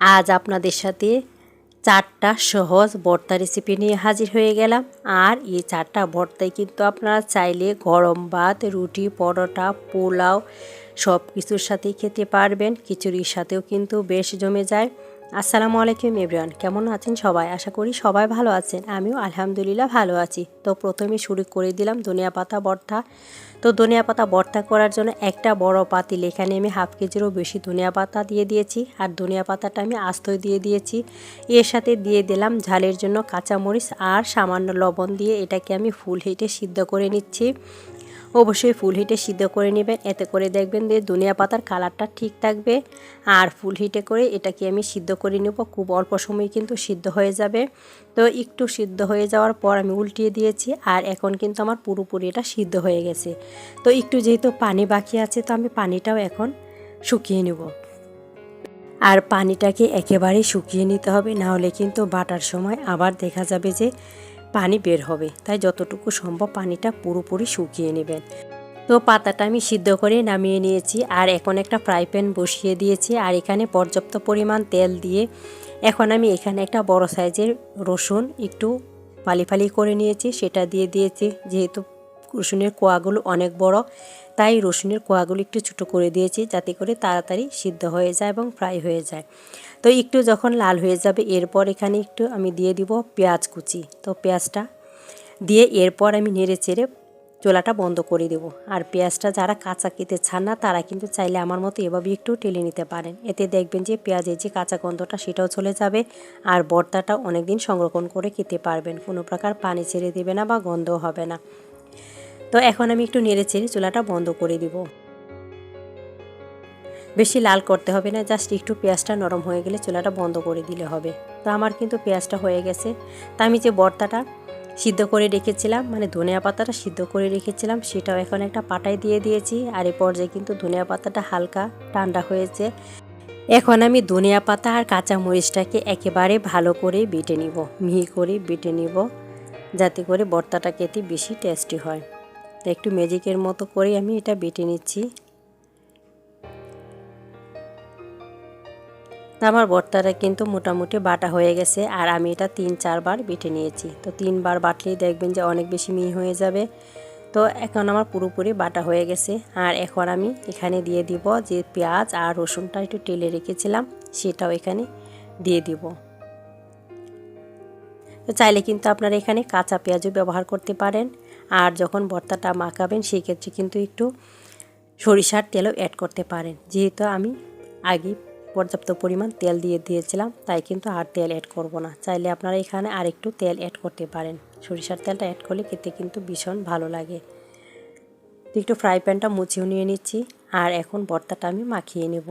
আজ আপনাদের সাথে চারটা সহজ ভর্তা রেসিপি নিয়ে হাজির হয়ে গেলাম। আর এই চারটা ভর্তায় কিন্তু আপনারা চাইলে গরম ভাত, রুটি, পরোটা, পোলাও সব কিছুর সাথেই খেতে পারবেন। খিচুড়ির সাথেও কিন্তু বেশ জমে যায়। আসসালামু আলাইকুম এভরিওয়ান কেমন আছেন সবাই? আশা করি সবাই ভালো আছেন। আমিও আলহামদুলিল্লাহ ভালো আছি। তো প্রথমে শুরু করে দিলাম ধনিয়া পাতা ভর্তা তো ধনিয়া পাতা ভর্তা করার জন্য একটা বড় পাতিল এখানে আমি হাফ কেজিরও বেশি ধনিয়া পাতা দিয়ে দিয়েছি। আর ধনিয়া পাতাটা আমি আস্তই দিয়ে দিয়েছি। এর সাথে দিয়ে দিলাম ঝালের জন্য কাঁচামরিচ আর সামান্য লবণ দিয়ে এটাকে আমি ফুল হেঁটে সিদ্ধ করে নিচ্ছি। অবশ্যই ফুল হিটে সিদ্ধ করে নেবেন। এতে করে দেখবেন যে দুনিয়া পাতার কালারটা ঠিক থাকবে। আর ফুল হিটে করে এটাকে আমি সিদ্ধ করে নেব। খুব অল্প সময় কিন্তু সিদ্ধ হয়ে যাবে। তো একটু সিদ্ধ হয়ে যাওয়ার পর আমি উল্টিয়ে দিয়েছি আর এখন কিন্তু আমার পুরোপুরি এটা সিদ্ধ হয়ে গেছে। তো একটু যেহেতু পানি বাকি আছে, তো আমি পানিটাও এখন শুকিয়ে নেব। আর পানিটাকে একেবারেই শুকিয়ে নিতে হবে না হলে কিন্তু বাটার সময় আবার দেখা যাবে যে পানি বের হবে। তাই যতটুকু সম্ভব পানিটা পুরোপুরি শুকিয়ে নেবেন। তো পাতাটা আমি সিদ্ধ করে নামিয়ে নিয়েছি আর এখন একটা ফ্রাই প্যান বসিয়ে দিয়েছি আর এখানে পর্যাপ্ত পরিমাণ তেল দিয়ে এখন আমি এখানে একটা বড় সাইজের রসুন একটু ফালি ফালি করে নিয়েছি, সেটা দিয়ে দিয়েছি। যেহেতু রসুনের কোয়াগুলো অনেক বড়, তাই রসুনের কোয়াগুলো একটু ছোটো করে দিয়েছি যাতে করে তাড়াতাড়ি সিদ্ধ হয়ে যায় এবং ফ্রাই হয়ে যায়। তো একটু যখন লাল হয়ে যাবে, এরপর এখানে একটু আমি দিয়ে দিব পেঁয়াজ কুচি। তো পেঁয়াজটা দিয়ে এরপর আমি নেড়ে চেড়ে চোলাটা বন্ধ করে দেব। আর পেঁয়াজটা যারা কাঁচা খেতে চান না, তারা কিন্তু চাইলে আমার মতো এভাবে একটু টেলে নিতে পারেন। এতে দেখবেন যে পেঁয়াজের যে কাঁচা গন্ধটা, সেটাও চলে যাবে আর বর্তাটা অনেক দিন সংরক্ষণ করে খেতে পারবেন। কোনো প্রকার পানি ছেড়ে দেবে না বা গন্ধ হবে না। তো এখন আমি একটু নেড়ে চেড়ে চোলাটা বন্ধ করে দিব। বেশি লাল করতে হবে না, জাস্ট একটু পেঁয়াজটা নরম হয়ে গেলে চুলাটা বন্ধ করে দিলে হবে। তো আমার কিন্তু পেঁয়াজটা হয়ে গেছে। তা আমি যে বর্তাটা সিদ্ধ করে রেখেছিলাম মানে ধনিয়া পাতাটা সিদ্ধ করে রেখেছিলাম, সেটাও এখন একটা পাটায় দিয়ে দিয়েছি। আর এই পর্যায়ে কিন্তু ধনিয়া পাতাটা হালকা ঠান্ডা হয়েছে। এখন আমি ধনিয়া পাতা আর কাঁচা মরিচটাকে একেবারে ভালো করে বেটে নিব, মিহি করে বেটে নিব, যাতে করে বর্তাটা খেতে বেশি টেস্টি হয়। তো একটু ম্যাজিকের মতো করে আমি এটা বেটে নিচ্ছি। আমার ভর্তাটা কিন্তু মোটামুটি বাটা হয়ে গেছে আর আমি এটা তিন চারবার বেটে নিয়েছি। তো তিনবার বাটলেই দেখবেন যে অনেক বেশি মিহি হয়ে যাবে। তো এখন আমার পুরোপুরি বাটা হয়ে গেছে আর এখন আমি এখানে দিয়ে দিব যে পেঁয়াজ আর রসুনটা একটু টেলে রেখেছিলাম, সেটাও এখানে দিয়ে দিব। তো চাইলে কিন্তু আপনারা এখানে কাঁচা পেঁয়াজও ব্যবহার করতে পারেন আর যখন ভর্তাটা মাখাবেন সেক্ষেত্রে কিন্তু একটু সরিষার তেলও অ্যাড করতে পারেন। যেহেতু আমি আগে পর্যাপ্ত পরিমাণ তেল দিয়ে দিয়েছিলাম, তাই কিন্তু আর তেল অ্যাড করব না। চাইলে আপনারা এখানে আর একটু তেল অ্যাড করতে পারেন। সরিষার তেলটা অ্যাড করলে খেতে কিন্তু ভীষণ ভালো লাগে। একটু ফ্রাই প্যানটা মুছিয়ে নিয়ে নিচ্ছি, আর এখন ভর্তাটা আমি মাখিয়ে নেব।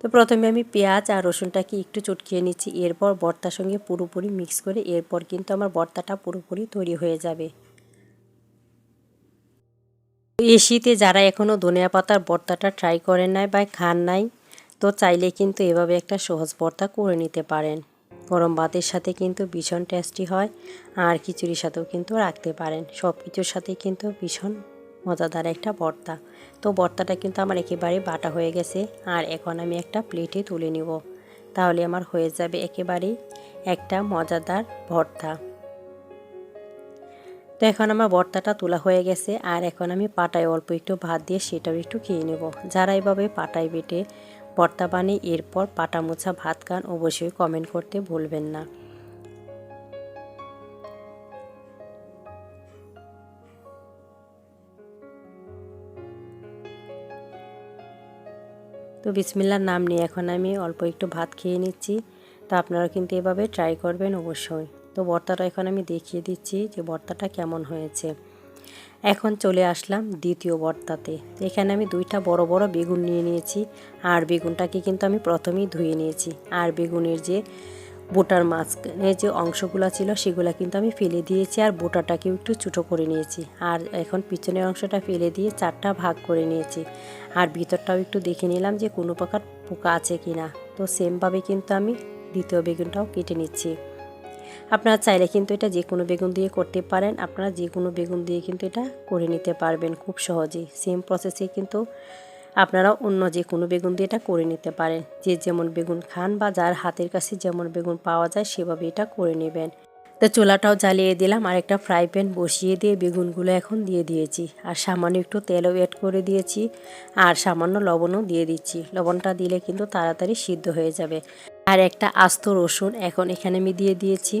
তো প্রথমে আমি পেঁয়াজ আর রসুনটাকে একটু চটকিয়ে নিচ্ছি, এরপর ভর্তার সঙ্গে পুরোপুরি মিক্স করে, এরপর কিন্তু আমার ভর্তাটা পুরোপুরি তৈরি হয়ে যাবে। এই শীতে যারা এখনও ধনিয়া পাতার ভর্তাটা ট্রাই করেন নাই বা খান নাই, তো চাইলে কিন্তু এভাবে একটা সহজ ভর্তা করে নিতে পারেন। গরম ভাতের সাথে কিন্তু ভীষণ টেস্টি হয় আর খিচুড়ির সাথেও কিন্তু রাখতে পারেন। সব কিছুর সাথে কিন্তু ভীষণ মজাদার একটা ভর্তা তো ভর্তাটা কিন্তু আমার একেবারে বাটা হয়ে গেছে আর এখন আমি একটা প্লেটে তুলে নিব। তাহলে আমার হয়ে যাবে একেবারেই একটা মজাদার ভর্তা। তো এখন আমার ভর্তাটা তোলা হয়ে গেছে, আর এখন আমি পাটায় অল্প একটু ভাত দিয়ে সেটাও একটু খেয়ে নেব। যারা এভাবে পাটায় বেটে ভর্তা বানিয়ে এরপর পাটা মোছা, ভাত খান, অবশ্যই কমেন্ট করতে ভুলবেন না। তো বিসমিল্লার নাম নিয়ে এখন আমি অল্প একটু ভাত খেয়ে নিচ্ছি। তো আপনারা কিন্তু এভাবে ট্রাই করবেন অবশ্যই। তো ভর্তাটা এখন আমি দেখিয়ে দিচ্ছি যে ভর্তাটা কেমন হয়েছে। এখন চলে আসলাম দ্বিতীয় ভর্তাতে এখানে আমি দুইটা বড় বড় বেগুন নিয়ে নিয়েছি। আর বেগুনটাকে কিন্তু আমি প্রথমেই ধুয়ে নিয়েছি। আর বেগুনের যে বোটার মাঝখানে যে অংশগুলো ছিল সেগুলো কিন্তু আমি ফেলে দিয়েছি আর বোটাটাকেও একটু ছোটো করে নিয়েছি। আর এখন পিছনের অংশটা ফেলে দিয়ে চারটা ভাগ করে নিয়েছি। আর ভিতরটাও একটু দেখে নিলাম যে কোনো প্রকার পোকা আছে কি না তো সেমভাবে কিন্তু আমি দ্বিতীয় বেগুনটাও কেটে নিচ্ছি। আপনারা চাইলে কিন্তু এটা যে কোনো বেগুন দিয়ে করতে পারেন। আপনারা যে কোনো বেগুন দিয়ে কিন্তু এটা করে নিতে পারবেন খুব সহজেই। সেম প্রসেসে কিন্তু আপনারা অন্য যে কোনো বেগুন দিয়ে এটা করে নিতে পারেন। যে যেমন বেগুন খান বা যার হাতের কাছে যেমন বেগুন পাওয়া যায় সেভাবে এটা করে নেবেন। তো চোলাটাও জ্বালিয়ে দিলাম। আর একটা ফ্রাই প্যান বসিয়ে দিয়ে বেগুনগুলো এখন দিয়ে দিয়েছি। আর সামান্য একটু তেলও অ্যাড করে দিয়েছি। আর সামান্য লবণও দিয়ে দিচ্ছি। লবণটা দিলে কিন্তু তাড়াতাড়ি সিদ্ধ হয়ে যাবে। আর একটা আস্ত রসুন এখন এখানে আমি দিয়ে দিয়েছি।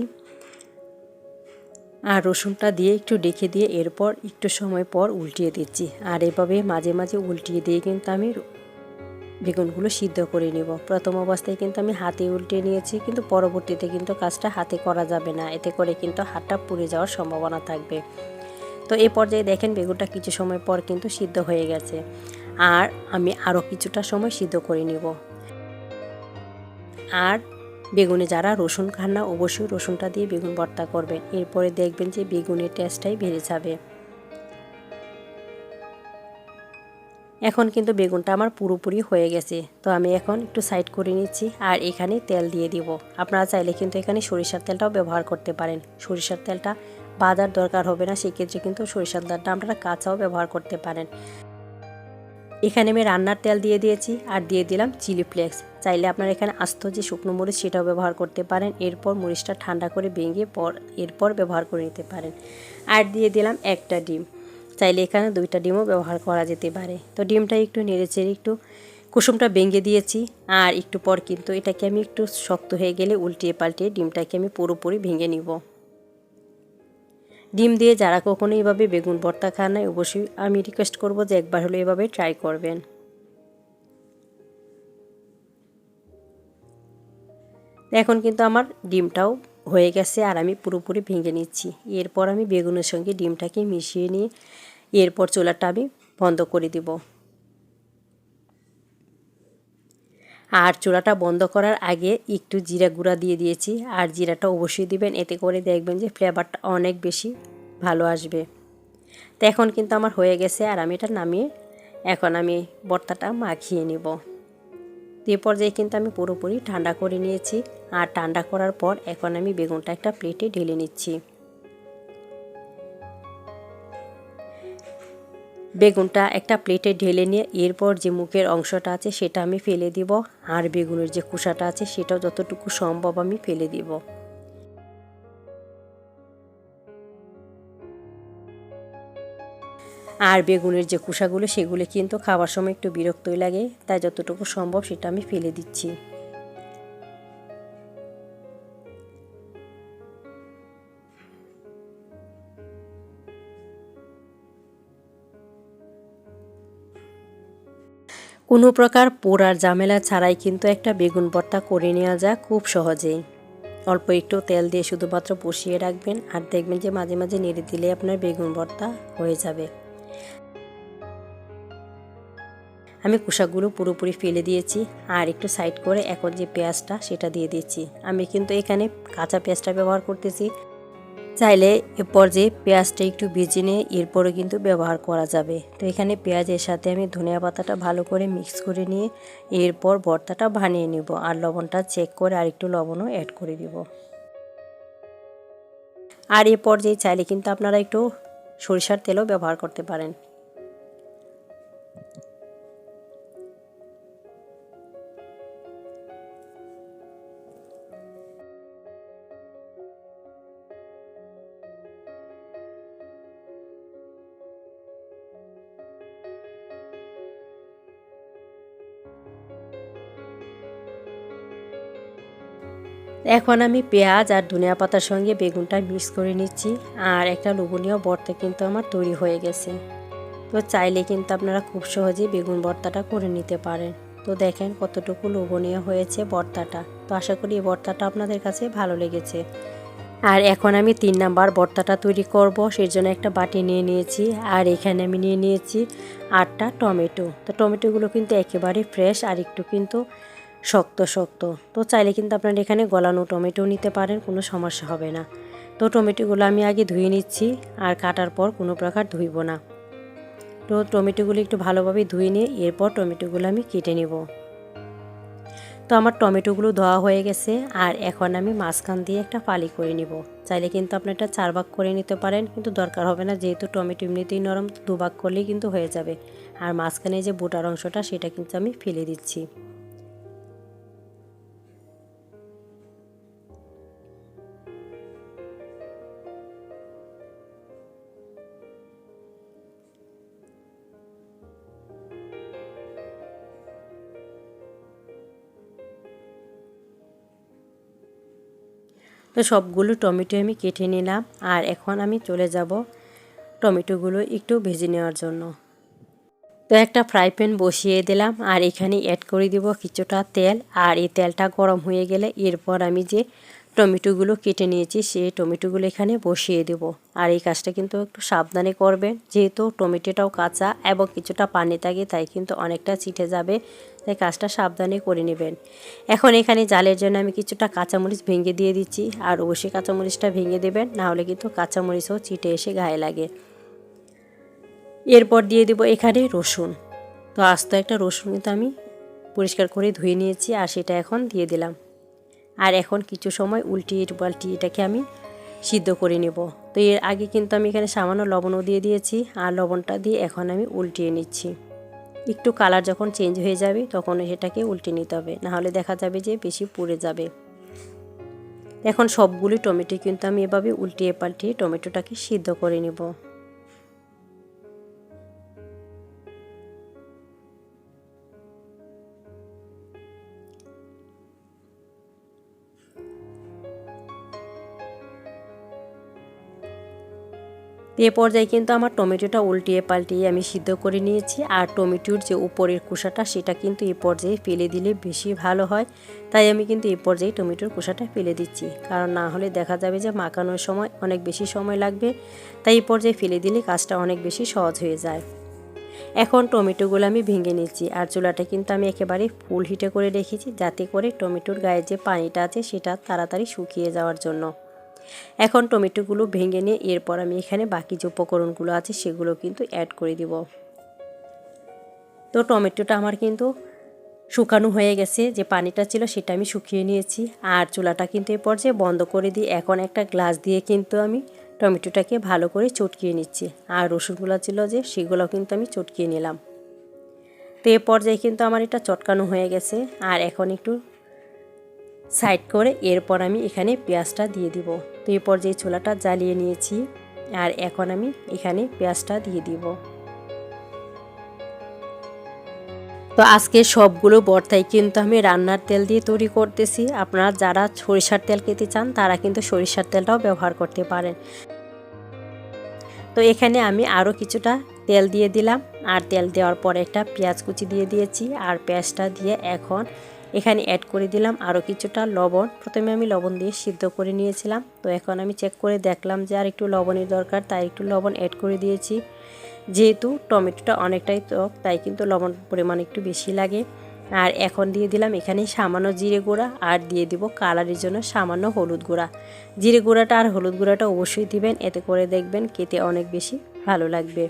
আর রসুনটা দিয়ে একটু ডেকে দিয়ে এরপর একটু সময় পর উল্টিয়ে দিচ্ছি। আর এভাবে মাঝে মাঝে উল্টিয়ে দিয়ে কিন্তু আমি বেগুনগুলো সিদ্ধ করে নিব। প্রথম অবস্থায় কিন্তু আমি হাতে উল্টে নিয়েছি, কিন্তু পরবর্তীতে কিন্তু কাজটা হাতে করা যাবে না। এতে করে কিন্তু হাতটা পুড়ে যাওয়ার সম্ভাবনা থাকবে। তো এই পর্যায়ে দেখেন বেগুনটা কিছু সময় পর কিন্তু সিদ্ধ হয়ে গেছে। আর আমি আরও কিছুটা সময় সিদ্ধ করে নিব। আর বেগুনে যারা রসুন খান না, অবশ্যই রসুনটা দিয়ে বেগুন ভর্তা করবেন। এরপরে দেখবেন যে বেগুনের টেস্টটাই বেড়ে যাবে। এখন কিন্তু বেগুনটা আমার পুরোপুরি হয়ে গেছে। তো আমি এখন একটু সাইড করে নিচ্ছি আর এখানে তেল দিয়ে দিব। আপনারা চাইলে কিন্তু এখানে সরিষার তেলটাও ব্যবহার করতে পারেন। সরিষার তেলটা বাজার দরকার হবে না, সেক্ষেত্রে কিন্তু সরিষার তেলটা আপনারা কাঁচাও ব্যবহার করতে পারেন। এখানে আমি রান্নার তেল দিয়ে দিয়েছি আর দিয়ে দিলাম চিলি ফ্লেক্স। চাইলে আপনারা এখানে আস্ত যে শুকনো মরিচ সেটাও ব্যবহার করতে পারেন। এরপর মরিচটা ঠান্ডা করে ভেঙে পর এরপর ব্যবহার করে নিতে পারেন। আর দিয়ে দিলাম একটা ডিম। চাইলে এখানে দুইটা ডিমও ব্যবহার করা যেতে পারে। তো ডিমটা একটু নেড়েচেড়ে একটু কুসুমটা ভেঙে দিয়েছি আর একটু পর কিন্তু এটাকে আমি একটু শক্ত হয়ে গেলে উল্টিয়ে পাল্টিয়ে ডিমটাকে আমি পুরোপুরি ভেঙে নিব। ডিম দিয়ে যারা কখনো এভাবে বেগুন ভর্তা খান নাই, অবশ্যই আমি রিকোয়েস্ট করব যে একবার হলে এভাবে ট্রাই করবেন। এখন কিন্তু আমার ডিমটাও হয়ে গেছে আর আমি পুরোপুরি ভেঙে নিচ্ছি। এরপর আমি বেগুনের সঙ্গে ডিমটাকে মিশিয়ে নিয়ে এরপর চুলাটা আমি বন্ধ করে দিব। আর চুলাটা বন্ধ করার আগে একটু জিরা গুঁড়া দিয়ে দিয়েছি। আর জিরাটা অবশ্যই দিবেন, এতে করে দেখবেন যে ফ্লেভারটা অনেক বেশি ভালো আসবে। তো এখন কিন্তু আমার হয়ে গেছে আর আমি এটা নামিয়ে, এখন আমি বর্তাটা মাখিয়ে নিব। এ পর্যায়ে কিন্তু আমি পুরোপুরি ঠান্ডা করে নিয়েছি। আর ঠান্ডা করার পর এখন আমি বেগুনটা একটা প্লেটে ঢেলে নিচ্ছি। বেগুনটা একটা প্লেটে ঢেলে নিয়ে এরপর যে মুখের অংশটা আছে সেটা আমি ফেলে দিব। আর বেগুনের যে কুসাটা আছে সেটাও যতটুকু সম্ভব আমি ফেলে দিব। আর বেগুনের যে কুসাগুলো সেগুলো কিন্তু খাবার সময় একটু বিরক্তই লাগে, তাই যতটুকু সম্ভব সেটা আমি ফেলে দিচ্ছি। কোনো প্রকার পোড়ার ঝামেলা ছাড়াই কিন্তু একটা বেগুন ভর্তা করে নেওয়া যায় খুব সহজেই। অল্প একটু তেল দিয়ে শুধুমাত্র বসিয়ে রাখবেন আর দেখবেন যে মাঝে মাঝে নেড়ে দিলে আপনার বেগুন ভর্তা হয়ে যাবে। আমি কুশাকগুলো পুরোপুরি ফেলে দিয়েছি আর একটু সাইড করে এখন যে পেঁয়াজটা সেটা দিয়ে দিচ্ছি। আমি কিন্তু এখানে কাঁচা পেঁয়াজটা ব্যবহার করতেছি। চাইলে এ পর্যায়ে পেঁয়াজটা একটু ভেজে নিয়ে এরপরে কিন্তু ব্যবহার করা যাবে। তো এখানে পেঁয়াজের সাথে আমি ধনিয়া পাতাটা ভালো করে মিক্স করে নিয়ে এরপর ভর্তাটা বানিয়ে নিব আর লবণটা চেক করে আর একটু লবণও অ্যাড করে দিব। আর এ পর্যায়ে চাইলে কিন্তু আপনারা একটু সরিষার তেলও ব্যবহার করতে পারেন। এখন আমি পেঁয়াজ আর ধনিয়া পাতার সঙ্গে বেগুনটা মিক্স করে নিচ্ছি। আর একটা লোভনীয় ভর্তা কিন্তু আমার তৈরি হয়ে গেছে। তো চাইলে কিন্তু আপনারা খুব সহজেই বেগুন ভর্তাটা করে নিতে পারেন। তো দেখেন কতটুকু লোভনীয় হয়েছে ভর্তাটা। তো আশা করি এই ভর্তাটা আপনাদের কাছে ভালো লেগেছে। আর এখন আমি তিন নাম্বার ভর্তাটা তৈরি করব। সেই জন্য একটা বাটি নিয়ে নিয়েছি। আর এখানে আমি নিয়ে নিয়েছি আটটা টমেটো। তো টমেটোগুলো কিন্তু একেবারে ফ্রেশ আর একটু কিন্তু শক্ত শক্ত। তো চাইলে কিন্তু আপনারা এখানে গলানো টমেটো নিতে পারেন, কোনো সমস্যা হবে না। তো টমেটোগুলো আমি আগে ধুয়ে নিচ্ছি, আর কাটার পর কোনো প্রকার ধুইব না। তো টমেটোগুলো একটু ভালোভাবে ধুয়ে নিয়ে এরপর টমেটোগুলো আমি কেটে নেব। তো আমার টমেটোগুলো ধোয়া হয়ে গেছে, আর এখন আমি মাঝখান দিয়ে একটা ফালি করে নিব। চাইলে কিন্তু আপনি এটা চার ভাগ করে নিতে পারেন, কিন্তু দরকার হবে না, যেহেতু টমেটো এমনিতেই নরম, দু ভাগ করলেই কিন্তু হয়ে যাবে। আর মাঝখানে যে বোটার অংশটা, সেটা কিন্তু আমি ফেলে দিচ্ছি। তো সবগুলো টমেটো আমি কেটে নিলাম আর এখন আমি চলে যাব টমেটোগুলো একটু ভেজে নেওয়ার জন্য। তো একটা ফ্রাই প্যান বসিয়ে দিলাম আর এখানে অ্যাড করে দিব কিছুটা তেল আর এই তেলটা গরম হয়ে গেলে এরপর আমি যে টমেটোগুলো কেটে নিয়েছি, সেই টমেটোগুলো এখানে বসিয়ে দেব। আর এই কাজটা কিন্তু একটু সাবধানে করবেন, যেহেতু টমেটোটাও কাঁচা এবং কিছুটা পানি থাকে, তাই কিন্তু অনেকটা চিটে যাবে। তাই কাজটা সাবধানে করে নেবেন। এখন এখানে জালের জন্য আমি কিছুটা কাঁচামরিচ ভেঙে দিয়ে দিচ্ছি, আর অবশ্যই কাঁচামরিচটা ভেঙে দেবেন নাহলে কিন্তু কাঁচামরিচও চিটে এসে গায়ে লাগে। এরপর দিয়ে দেব এখানে রসুন। তো আস্ত একটা রসুন কিন্তু আমি পরিষ্কার করে ধুয়ে নিয়েছি, আর সেটা এখন দিয়ে দিলাম। আর এখন কিছু সময় উল্টিয়ে পাল্টিয়ে এটাকে আমি সিদ্ধ করে নেব। তো এর আগে কিন্তু আমি এখানে সামান্য লবণও দিয়ে দিয়েছি আর লবণটা দিয়ে এখন আমি উল্টিয়ে নিচ্ছি। একটু কালার যখন চেঞ্জ হয়ে যাবে তখন সেটাকে উল্টে নিতে হবে, নাহলে দেখা যাবে যে বেশি পুড়ে যাবে। এখন সবগুলি টমেটো কিন্তু আমি এভাবে উল্টিয়ে পাল্টিয়ে টমেটোটাকে সিদ্ধ করে নেব। এ পর্যায়ে কিন্তু আমার টমেটোটা উল্টিয়ে পাল্টিয়ে আমি সিদ্ধ করে নিয়েছি। আর টমেটোর যে উপরের কুসাটা সেটা কিন্তু এ পর্যায়ে ফেলে দিলে বেশি ভালো হয়। তাই আমি কিন্তু এই পর্যায়ে টমেটোর কুসাটা ফেলে দিচ্ছি। কারণ না হলে দেখা যাবে যে মাখানোর সময় অনেক বেশি সময় লাগবে। তাই এই পর্যায়ে ফেলে দিলে কাজটা অনেক বেশি সহজ হয়ে যায়। এখন টমেটোগুলো আমি ভেঙে নিচ্ছি। আর চুলাটা কিন্তু আমি একেবারে ফুল হিটে করে রেখেছি, যাতে করে টমেটোর গায়ে যে পানিটা আছে, সেটা তাড়াতাড়ি শুকিয়ে যাওয়ার জন্য। এখন টমেটোগুলো ভেঙে নিয়ে এরপর আমি এখানে বাকি যে উপকরণগুলো আছে সেগুলো কিন্তু অ্যাড করে দিব। তো টমেটোটা আমার কিন্তু শুকানো হয়ে গেছে, যে পানিটা ছিল সেটা আমি শুকিয়ে নিয়েছি। আর চুলাটা কিন্তু এ পর্যায়ে বন্ধ করে দিয়ে এখন একটা গ্লাস দিয়ে কিন্তু আমি টমেটোটাকে ভালো করে চটকিয়ে নিচ্ছি। আর রসুনগুলো ছিল যে, সেগুলো কিন্তু আমি চটকিয়ে নিলাম। তো এ পর্যায়ে কিন্তু আমার এটা চটকানো হয়ে গেছে। আর এখন একটু সাইড করে এরপর আমি এখানে পেঁয়াজটা দিয়ে দিব। তো এই পর্যায়ে ছোলাটা জ্বালিয়ে নিয়েছি আর এখন আমি এখানে পেঁয়াজটা দিয়ে দিব। তো আজকে সবগুলো বর্তাই কিন্তু আমি রান্নার তেল দিয়ে তৈরি করতেছি। আপনারা যারা সরিষার তেল খেতে চান, তারা কিন্তু সরিষার তেলটাও ব্যবহার করতে পারেন। তো এখানে আমি আরও কিছুটা তেল দিয়ে দিলাম। আর তেল দেওয়ার পরে একটা পেঁয়াজ কুচি দিয়ে দিয়েছি। আর পেঁয়াজটা দিয়ে এখন এখানে অ্যাড করে দিলাম আরও কিছুটা লবণ। প্রথমে আমি লবণ দিয়ে সিদ্ধ করে নিয়েছিলাম। তো এখন আমি চেক করে দেখলাম যে আর একটু লবণের দরকার, তাই একটু লবণ অ্যাড করে দিয়েছি। যেহেতু টমেটোটা অনেকটাই টক, তাই কিন্তু লবণ পরিমাণ একটু বেশি লাগে। আর এখন দিয়ে দিলাম এখানে সামান্য জিরে গুঁড়া আর দিয়ে দিব কালারের জন্য সামান্য হলুদ গুঁড়া। জিরে গুঁড়াটা আর হলুদ গুঁড়াটা অবশ্যই দিবেন, এতে করে দেখবেন খেতে অনেক বেশি ভালো লাগবে।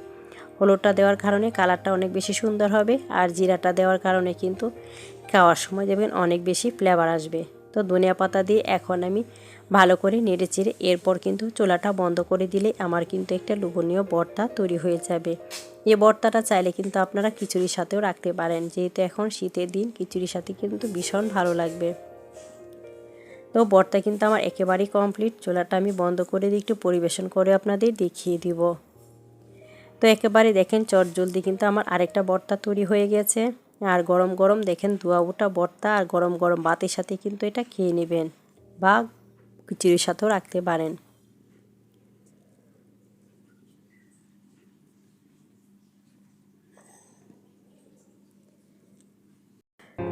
হলুদটা দেওয়ার কারণে কালারটা অনেক বেশি সুন্দর হবে, আর জিরাটা দেওয়ার কারণে কিন্তু খাওয়ার সময় দেখবেন অনেক বেশি ফ্লেভার আসবে। তো ধনিয়া পাতা দিয়ে এখন আমি ভালো করে নেড়ে চেড়ে এরপর কিন্তু চোলাটা বন্ধ করে দিলে আমার কিন্তু একটা লোভনীয় বর্তা তৈরি হয়ে যাবে। এ বর্তাটা চাইলে কিন্তু আপনারা খিচুড়ির সাথেও রাখতে পারেন। যেহেতু এখন শীতের দিন, খিচুড়ির সাথে কিন্তু ভীষণ ভালো লাগবে। তো বর্তা কিন্তু আমার একেবারেই কমপ্লিট চোলাটা আমি বন্ধ করে দিয়ে একটু পরিবেশন করে আপনাদের দেখিয়ে দিব। তো একেবারে দেখেন চট জলদি কিন্তু আমার আরেকটা বর্তা তৈরি হয়ে গেছে। আর গরম গরম দেখেন ধোয়া ওটা বর্তা আর গরম গরম ভাতের সাথে কিন্তু এটা খেয়ে নেবেন বা খিচুড়ির সাথেও রাখতে পারেন।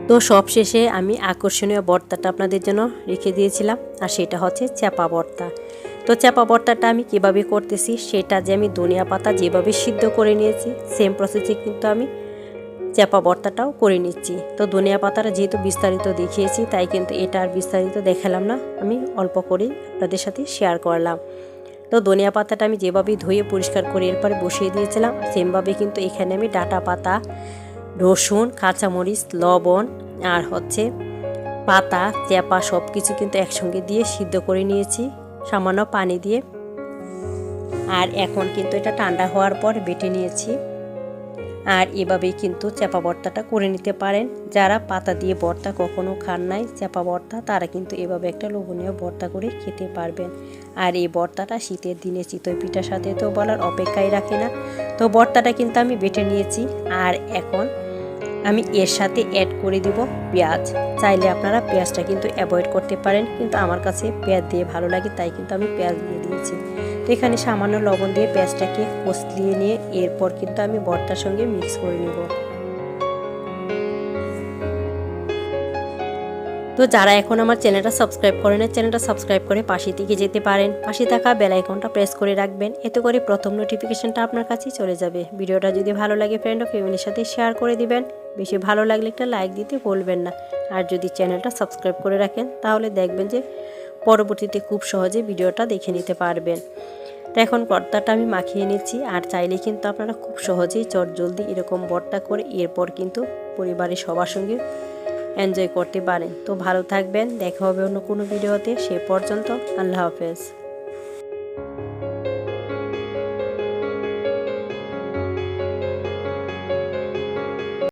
তো সব শেষে আমি আকর্ষণীয় বর্তাটা আপনাদের জন্য রেখে দিয়েছিলাম আর সেটা হচ্ছে চাপা বর্তা। তো চাপা বর্তাটা আমি কীভাবে করতেছি সেটা যে আমি ধনিয়া পাতা যেভাবে সিদ্ধ করে নিয়েছি সেম প্রসেসে কিন্তু আমি চাপা বর্তাটাও করে নিচ্ছি। তো ধনিয়া পাতাটা যেহেতু বিস্তারিত দেখিয়েছি, তাই কিন্তু এটা আর বিস্তারিত দেখালাম না। আমি অল্প করেই আপনাদের সাথে শেয়ার করলাম। তো ধনিয়া পাতাটা আমি যেভাবে ধুয়ে পরিষ্কার করে এরপরে বসিয়ে দিয়েছিলাম, সেমভাবে কিন্তু এখানে আমি ডাটা পাতা, রসুন, কাঁচামরিচ, লবণ আর হচ্ছে পাতা, চেপা সব কিছু কিন্তু একসঙ্গে দিয়ে সিদ্ধ করে নিয়েছি, সামান্য পানি দিয়ে। আর এখন কিন্তু এটা ঠান্ডা হওয়ার পর বেটে নিয়েছি। আর এভাবেই কিন্তু চাপা ভর্তাটা করে নিতে পারেন। যারা পাতা দিয়ে ভর্তা কখনো খান নাই চাপা ভর্তা, তারা কিন্তু এভাবে একটা লোভনীয় ভর্তা করে খেতে পারবেন। আর এই ভর্তাটা শীতের দিনে চিতই পিঠার সাথে তো বলার অপেক্ষাই রাখে না। তো ভর্তাটা কিন্তু আমি বেটে নিয়েছি আর এখন আমি এর সাথে অ্যাড করে দিব পেঁয়াজ। চাইলে আপনারা পেঁয়াজটা কিন্তু অ্যাভয়েড করতে পারেন, কিন্তু আমার কাছে পেঁয়াজ দিয়ে ভালো লাগে, তাই কিন্তু আমি পেঁয়াজ দিয়ে দিয়েছি। তো এখানে সামান্য লবণ দিয়ে পেঁয়াজটাকে কষলিয়ে নিয়ে এরপর কিন্তু আমি ভর্তার সঙ্গে মিক্স করে নিব। তো যারা এখন আমার চ্যানেলটা সাবস্ক্রাইব করেন চ্যানেলটা সাবস্ক্রাইব করে পাশে দিকে যেতে পারেন। পাশে থাকা বেল আইকনটা প্রেস করে রাখবেন। এতে করে প্রথম নোটিফিকেশনটা আপনার কাছেই চলে যাবে। ভিডিওটা যদি ভালো লাগে ফ্রেন্ড ও ফ্যামিলির সাথে শেয়ার করে দিবেন। বেশি ভালো লাগলে একটা লাইক দিতে বলবেন না। আর যদি চ্যানেলটা সাবস্ক্রাইব করে রাখেন, তাহলে দেখবেন যে পরবর্তীতে খুব সহজে ভিডিওটা দেখে নিতে পারবেন। তো এখন ভর্তাটা আমি মাখিয়ে নিচ্ছি, আর চাইলে কিন্তু আপনারা খুব সহজেই চট জলদি এরকম ভর্তা করে এরপর কিন্তু পরিবারের সবার সঙ্গে এনজয় করতে পারেন। তো ভালো থাকবেন, দেখা হবে অন্য কোনো ভিডিওতে, সে পর্যন্ত আল্লাহ হাফেজ।